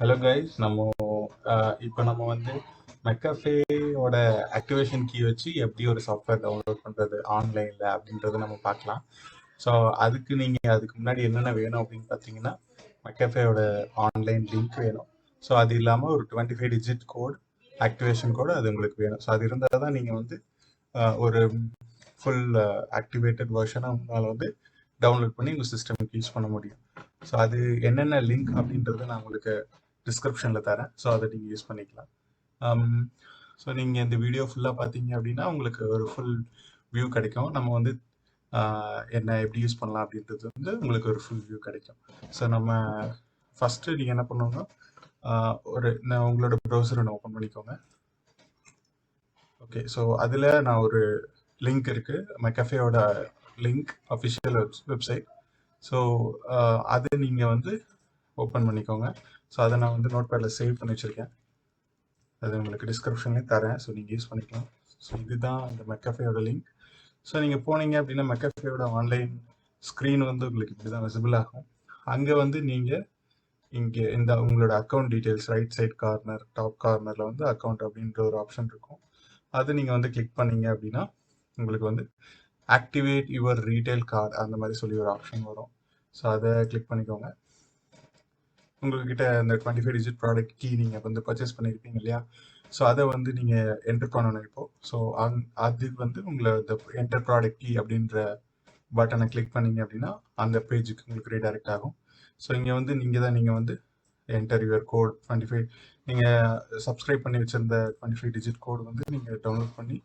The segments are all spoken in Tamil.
ஹலோ கைஸ் நம்ம இப்போ நம்ம வந்து மெக்கஃபேயோட ஆக்டிவேஷன் கீ வச்சு எப்படி ஒரு சாஃப்ட்வேர் டவுன்லோட் பண்ணுறது ஆன்லைனில் அப்படின்றத நம்ம பார்க்கலாம். ஸோ அதுக்கு நீங்கள் அதுக்கு முன்னாடி என்னென்ன வேணும் அப்படின்னு பார்த்தீங்கன்னா மெக்கஃபேயோட ஆன்லைன் லிங்க் வேணும். ஸோ அது இல்லாமல் ஒரு twenty five digit code activation code அது உங்களுக்கு வேணும். ஸோ அது இருந்தால் தான் நீங்கள் வந்து ஒரு ஃபுல் ஆக்டிவேட்டட் வெர்ஷனை உங்களால் வந்து டவுன்லோட் பண்ணி உங்கள் சிஸ்டமுக்கு யூஸ் பண்ண முடியும். ஸோ அது என்னென்ன லிங்க் அப்படின்றத நான் உங்களுக்கு டிஸ்கிரிப்ஷனில் தரேன். ஸோ அதை நீங்கள் யூஸ் பண்ணிக்கலாம். Um, ஸோ நீங்கள் இந்த வீடியோ ஃபுல்லாக பார்த்தீங்க அப்படின்னா உங்களுக்கு ஒரு ஃபுல் வியூ கிடைக்கும். நம்ம வந்து என்ன எப்படி யூஸ் பண்ணலாம் அப்படின்றது வந்து உங்களுக்கு ஒரு ஃபுல் வியூ கிடைக்கும். ஸோ நம்ம ஃபஸ்ட்டு நீங்கள் என்ன பண்ணணும்னா ஒரு நான் உங்களோட ப்ரௌசர் ஒன்று ஓப்பன் பண்ணிக்கோங்க. ஓகே ஸோ அதில் நான் ஒரு லிங்க் இருக்குது மெக்கஃபேயோட லிங்க் அஃபிஷியல் வெப்சைட் ஸோ அதை நீங்கள் வந்து ஓப்பன் பண்ணிக்கோங்க. ஸோ அதை நான் வந்து நோட் பேடில் சேவ் பண்ணி வச்சுருக்கேன். அது உங்களுக்கு டிஸ்கிரிப்ஷன்லேயும் தரேன். ஸோ நீங்கள் யூஸ் பண்ணிக்கலாம். ஸோ இதுதான் இந்த மெக்கஃபேயோட லிங்க் ஸோ நீங்கள் போனீங்க அப்படின்னா மெக்கஃபேயோட ஆன்லைன் ஸ்க்ரீன் வந்து உங்களுக்கு இப்படி தான் விசிபிள் ஆகும். அங்கே வந்து நீங்கள் இங்கே இந்த உங்களோட account details right side corner top கார்னரில் வந்து அக்கௌண்ட் அப்படின்ற ஒரு ஆப்ஷன் இருக்கும். அது நீங்கள் வந்து கிளிக் பண்ணீங்க அப்படின்னா உங்களுக்கு வந்து ஆக்டிவேட் யுவர் ரீட்டைல் கார்டு அந்த மாதிரி சொல்லி ஒரு ஆப்ஷன் வரும். ஸோ அதை கிளிக் பண்ணிக்கோங்க. உங்ககிட்ட இந்த twenty five digit product key நீங்கள் வந்து பர்ச்சேஸ் பண்ணியிருப்பீங்க இல்லையா? ஸோ அதை வந்து நீங்கள் என்டர் பண்ணணும் இப்போது ஸோ அங் அது வந்து உங்களை இந்த என்டர் ப்ராடக்ட் கீ அப்படின்ற பட்டனை கிளிக் பண்ணீங்க அப்படின்னா அந்த பேஜுக்கு உங்களுக்கு ரீடைரக்ட் ஆகும். ஸோ இங்கே வந்து நீங்கள் தான் நீங்கள் வந்து enter your code twenty five நீங்கள் சப்ஸ்கிரைப் பண்ணி வச்சிருந்த டுவெண்ட்டி ஃபைவ் டிஜிட் கோடு வந்து நீங்கள் டவுன்லோட் பண்ணி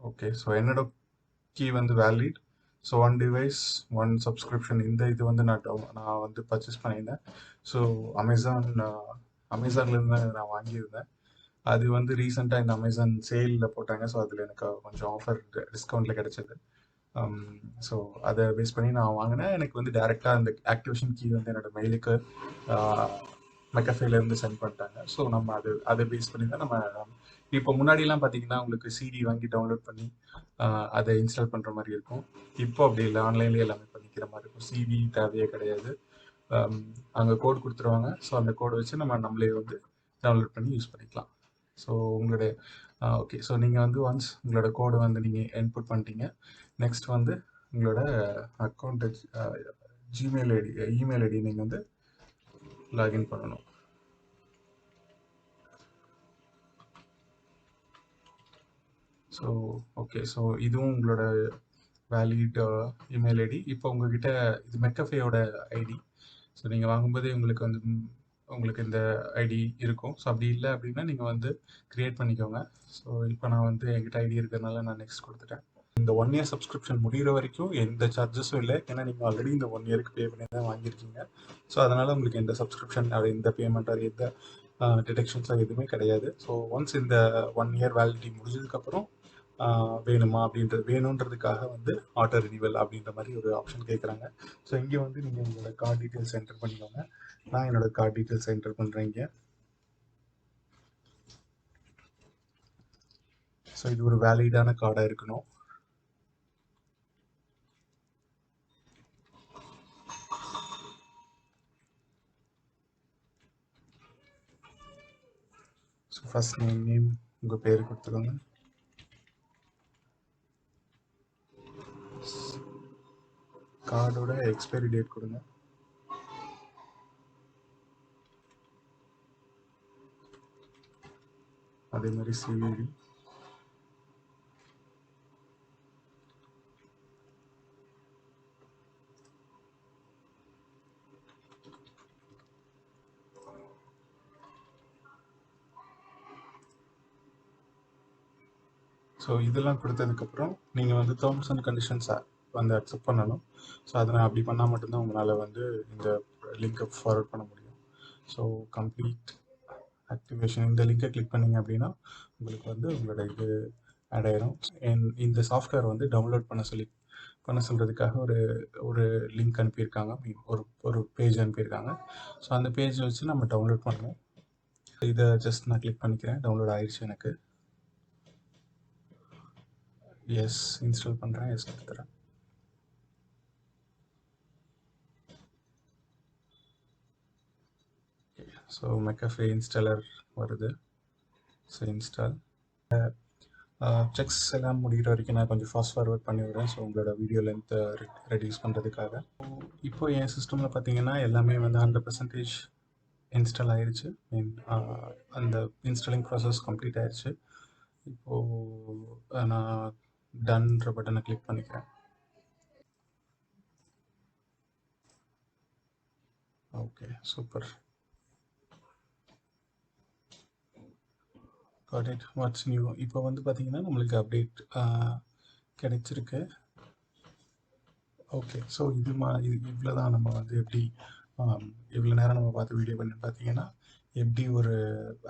ஓகே ஸோ என்னோட கீ வந்து valid so one device one subscription இந்த இது வந்து நான் நான் வந்து பர்ச்சேஸ் பண்ணியிருந்தேன். ஸோ அமேசான் அமேசான்லேருந்து தான் நான் வாங்கியிருந்தேன். அது வந்து ரீசெண்டாக இந்த அமேசான் சேலில் போட்டாங்க. ஸோ அதில் எனக்கு கொஞ்சம் ஆஃபர் டிஸ்கவுண்ட்டில் கிடச்சிது. ஸோ அதை பேஸ் பண்ணி நான் வாங்கினேன். எனக்கு வந்து டேரெக்டாக அந்த ஆக்டிவேஷன் கீ வந்து என்னோடய மெயிலுக்கு மெக்கஃபேலேருந்து uh, சென்ட் பண்ணிட்டாங்க. ஸோ நம்ம அது அதை பேஸ் பண்ணி தான் நம்ம இப்போ முன்னாடிலாம் பார்த்தீங்கன்னா உங்களுக்கு சிடி வாங்கி டவுன்லோட் பண்ணி அதை இன்ஸ்டால் பண்ணுற மாதிரி இருக்கும். இப்போ அப்படி இல்லை. ஆன்லைன்லேயே எல்லாமே பண்ணிக்கிற மாதிரி இருக்கும். சிடி தேவையே கிடையாது. அங்கே கோட் கொடுத்துருவாங்க. ஸோ அந்த கோடை வச்சு நம்ம நம்மளே வந்து டவுன்லோட் பண்ணி யூஸ் பண்ணிக்கலாம். ஸோ உங்களுடைய ஓகே ஸோ நீங்கள் வந்து ஒன்ஸ் உங்களோட கோடை வந்து நீங்கள் இன்புட் பண்ணிட்டீங்க. நெக்ஸ்ட் வந்து உங்களோட account Gmail ID email ID நீங்கள் வந்து லாகின் பண்ணணும். ஸோ ஓகே ஸோ இதுவும் உங்களோட வேலிட் இமெயில் ஐடி இப்போ உங்ககிட்ட இது மெக்கஃபேயோட ஐடி ஸோ நீங்கள் வாங்கும்போதே உங்களுக்கு வந்து உங்களுக்கு இந்த ஐடி இருக்கும். ஸோ அப்படி இல்லை அப்படின்னா நீங்கள் வந்து க்ரியேட் பண்ணிக்கோங்க. ஸோ இப்போ நான் வந்து என்கிட்ட ஐடி இருக்கிறதுனால நான் நெக்ஸ்ட் கொடுத்துட்டேன். இந்த ஒன் இயர் சப்ஸ்கிரிப்ஷன் முடிகிற வரைக்கும் எந்த சார்ஜஸும் இல்லை. ஏன்னா நீங்கள் ஆல்ரெடி இந்த ஒன் இயருக்கு பே பண்ணி தான் வாங்கியிருக்கீங்க. ஸோ அதனால் உங்களுக்கு எந்த சப்ஸ்கிரிப்ஷன் அது எந்த பேமெண்ட் அது எந்த uh, டிடெக்ஷன்ஸ் எதுவுமே கிடையாது. ஸோ ஒன்ஸ் இந்த ஒன் இயர் வேலிடிட்டி முடிஞ்சதுக்கப்புறம் வேணுமா அப்படின்றது வேணுன்றதுக்காக வந்து ஆட்டோ ரினிவல் அப்படின்ற மாதிரி ஒரு ஆப்ஷன் கேட்குறாங்க ஸோ இங்கே வந்து நீங்கள் உங்களோட கார்டு டீட்டெயில்ஸ் என்டர் பண்ணிக்கோங்க. நான் என்னோட கார்டு டீட்டெயில்ஸ் என்டர் பண்ணுறேன் இங்கே. ஸோ இது ஒரு வேலிடான கார்டாக இருக்கணும். ஸோ ஃபர்ஸ்ட் நேம் நேம் உங்கள் பேர் கொடுத்துக்கோங்க. கார்டோட எக்ஸ்பைரி டேட் கொடுங்க. அதே மாதிரி சிவிவி ஸோ இதெல்லாம் கொடுத்ததுக்கப்புறம் நீங்கள் வந்து டேர்ம்ஸ் அண்ட் கண்டிஷன்ஸை வந்து அக்செப்ட் பண்ணணும். ஸோ அதை நான் அப்படி பண்ணால் மட்டும்தான் உங்களால் வந்து இந்த லிங்கை ஃபார்வர்ட் பண்ண முடியும். ஸோ கம்ப்ளீட் ஆக்டிவேஷன் இந்த லிங்கை கிளிக் பண்ணீங்க அப்படின்னா உங்களுக்கு வந்து உங்களோட இது ஆட் ஆயிரும். And இந்த சாஃப்ட்வேர் வந்து டவுன்லோட் பண்ண சொல்லி பண்ண சொல்கிறதுக்காக ஒரு ஒரு லிங்க் அனுப்பியிருக்காங்க. ஒரு ஒரு பேஜ் அனுப்பியிருக்காங்க. ஸோ அந்த பேஜ் வச்சு நம்ம டவுன்லோட் பண்ணுவோம் இதை ஜஸ்ட் நான் கிளிக் பண்ணிக்கிறேன். டவுன்லோட் ஆயிடுச்சு எனக்கு. எஸ் இன்ஸ்டால் பண்ணுறேன் எஸ் கொடுத்துறேன். ஸோ மெக்கஃபே இன்ஸ்டாலர் வருது. ஸோ இன்ஸ்டால் செக்ஸ் எல்லாம் முடிகிற வரைக்கும் நான் கொஞ்சம் ஃபாஸ்ட் ஃபார்வர்ட் பண்ணி விடுறேன். ஸோ உங்களோட வீடியோ லென்த்தை ரெடியூஸ் பண்ணுறதுக்காக இப்போ என் சிஸ்டமில் பார்த்தீங்கன்னா எல்லாமே வந்து ஹண்ட்ரட் பர்சன்டேஜ் இன்ஸ்டால் ஆயிடுச்சு மீன் அந்த இன்ஸ்டாலிங் ப்ராசஸ் கம்ப்ளீட் ஆயிடுச்சு இப்போது நான் டன்ற பட்டனை கிளிக் பண்ணிக்கிறேன். Okay super got it what's new இப்போ வந்து பார்த்தீங்கன்னா நம்மளுக்கு அப்டேட் கிடைச்சிருக்கு. ஓகே ஸோ இது மா இது இவ்வளோ தான் நம்ம வந்து எப்படி இவ்வளோ நேரம் நம்ம பார்த்து வீடியோ பண்ணி பார்த்தீங்கன்னா எப்படி ஒரு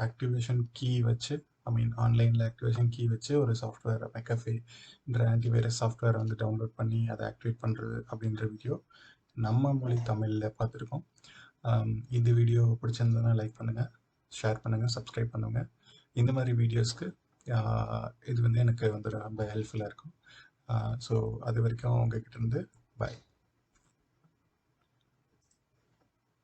ஆக்டிவேஷன் கீ வச்சு ஐ மீன் ஆன்லைனில் ஆக்டிவேஷன் கீ வச்சு ஒரு சாஃப்ட்வேர் மெக்கஃபேன்ற ஆன்டிவைரஸ் சாஃப்ட்வேர் வந்து டவுன்லோட் பண்ணி அதை ஆக்டிவேட் பண்ணுறது அப்படின்ற வீடியோ நம்ம மொழி தமிழில் பார்த்துருக்கோம். இந்த வீடியோ பிடிச்சிருந்ததுன்னா லைக் பண்ணுங்கள் ஷேர் பண்ணுங்கள் சப்ஸ்கிரைப் பண்ணுங்கள் இந்த மாதிரி வீடியோஸ்க்கு இது வந்து எனக்கு வந்து ரொம்ப ஹெல்ப்ஃபுல்லாக இருக்கும். ஸோ அது வரைக்கும் உங்ககிட்ட இருந்து பாய்